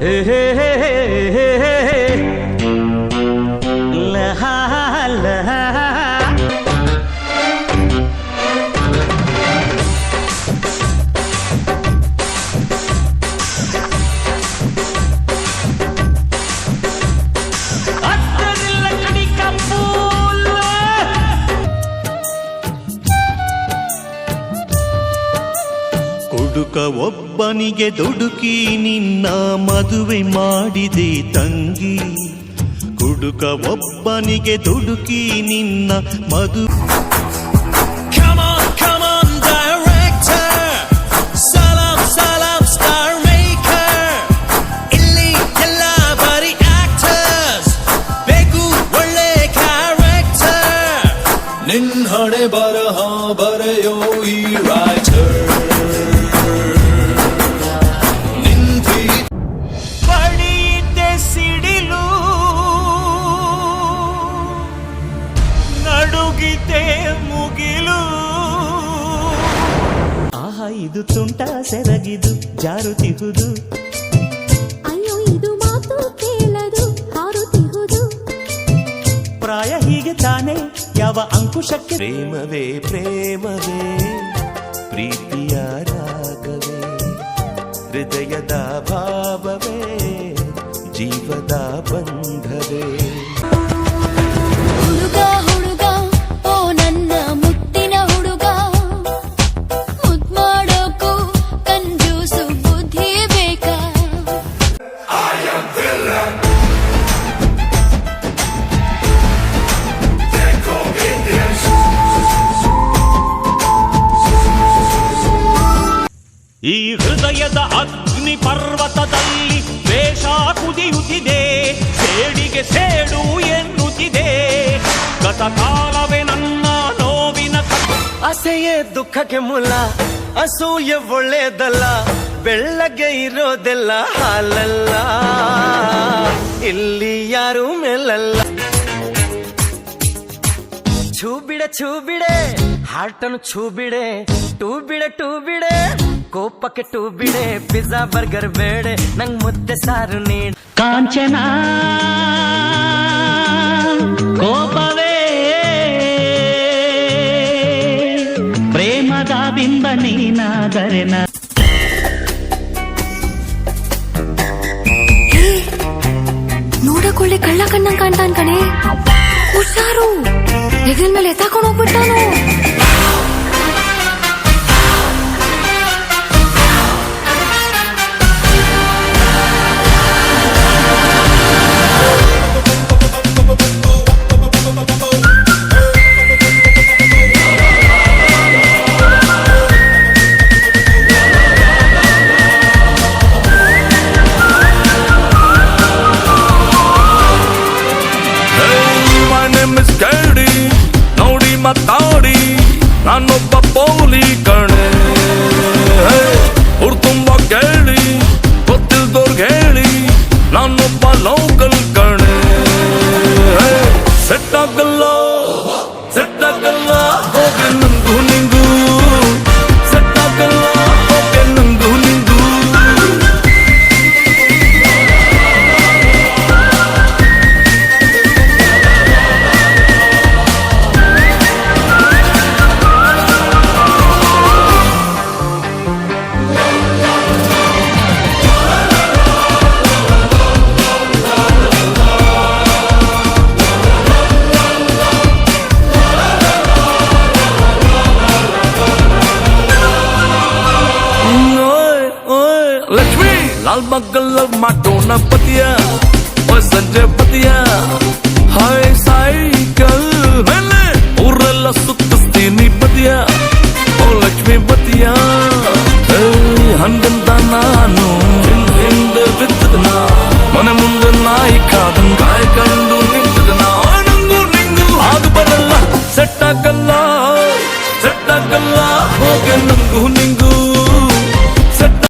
Hey, hey, hey, hey. ಹುಡುಕ ಒಬ್ಬನಿಗೆ ದುಡುಕಿ ನಿನ್ನ ಮದುವೆ ಮಾಡಿದೆ ತಂಗಿ ಹುಡುಕ ಒಬ್ಬನಿಗೆ ದುಡುಕಿ ನಿನ್ನ ಮದು. ನಿನ್ ಹಣೆ ಬರಹ ಬರೆಯೋ ಈ writer. ಮುಗಿಲು. ಆಹಾ ಇದು ತುಂಟ ಸೆರಗಿದು ಜಾರುತಿಹುದು ಅಯ್ಯೋ ಇದು ಮಾತು ಕೇಳದು ಹಾರುತಿಹುದು ಪ್ರಾಯ ಹೀಗೆ ತಾನೆ ಯಾವ ಅಂಕುಶಕ್ಕೆ. ಪ್ರೇಮವೇ ಪ್ರೇಮವೇ. ಪ್ರೀತಿಯ ರಾಗವೇ ಹೃದಯದ ಭಾವವೇ ಜೀವದ ಬಂಧವೇ. ಈ ಹೃದಯದ ಅಗ್ನಿ ಪರ್ವತದಲ್ಲಿ ವೇಷ ಕುದಿಯುತ್ತಿದೆ, ಸೇಡಿಗೆ ಸೇಡು ಎನ್ನುತ್ತಿದೆ. ಗತಕಾಲವೇ ನನ್ನ ನೋವಿನ. ಅಸೆಯೇ ದುಃಖಕ್ಕೆ ಮೂಲ, ಅಸೂಯೆ ಒಳ್ಳೆಯದಲ್ಲ, ಬೆಳ್ಳಗೆ ಇರೋದೆಲ್ಲ ಹಾಲಲ್ಲ. ಇಲ್ಲಿ ಯಾರು ಮೇಲಲ್ಲ. ಛೂ ಬಿಡೆ ಛೂ ಬಿಡೆ ಹಾರ್ಟನ್ನು ಟೂ ಟೂ ಬಿಡೆ ಕೋಪಕ್ಕೆ ಕೆಟ್ಟು ಬಿಡೆ ಪಿಜ್ಜಾ ಬರ್ಗರ್ ಬೇಡೆ ನಂಗ್ ಮುದ್ದೆ ಸಾರು ನೀಡ್ ಕಾಂಚನ ಕೋಪವೇ ಪ್ರೇಮದ ಬಿಂಬ ನೀನಾದರೆ ನ ನೋಡಕೊಳ್ಳಿ ಕಳ್ಳ ಕಣ್ಣಂಗ್ ಕಾಣ್ತಾನ್ ಕಣೆ. ಹುಷಾರು. ಹೆಗಲ್ ಮೇಲೆ ಎತ್ತಾಕೊಂಡು ಹೋಗ್ಬಿಟ್ಟಾನು. ಮಾತಾಡಿ ನಾನೊಬ್ಬ ಪೌಲಿ ಕಣೆ ಅವ್ರು ತುಂಬಾ ಕೇಳಿ ಗೊತ್ತಿಲ್ದವ್ರಿಗೆ ಹೇಳಿ ನಾನೊಬ್ಬ ಲೋಕಲ್ ಕಣೆ લાલ મગલ માં ડોના પતિયા ઓ સંજય પતિયા હાય સાયકલ વેલે ઉરલા સુતસ્તીની પતિયા ઓ લક્ષ્મી પતિયા હંગન દાના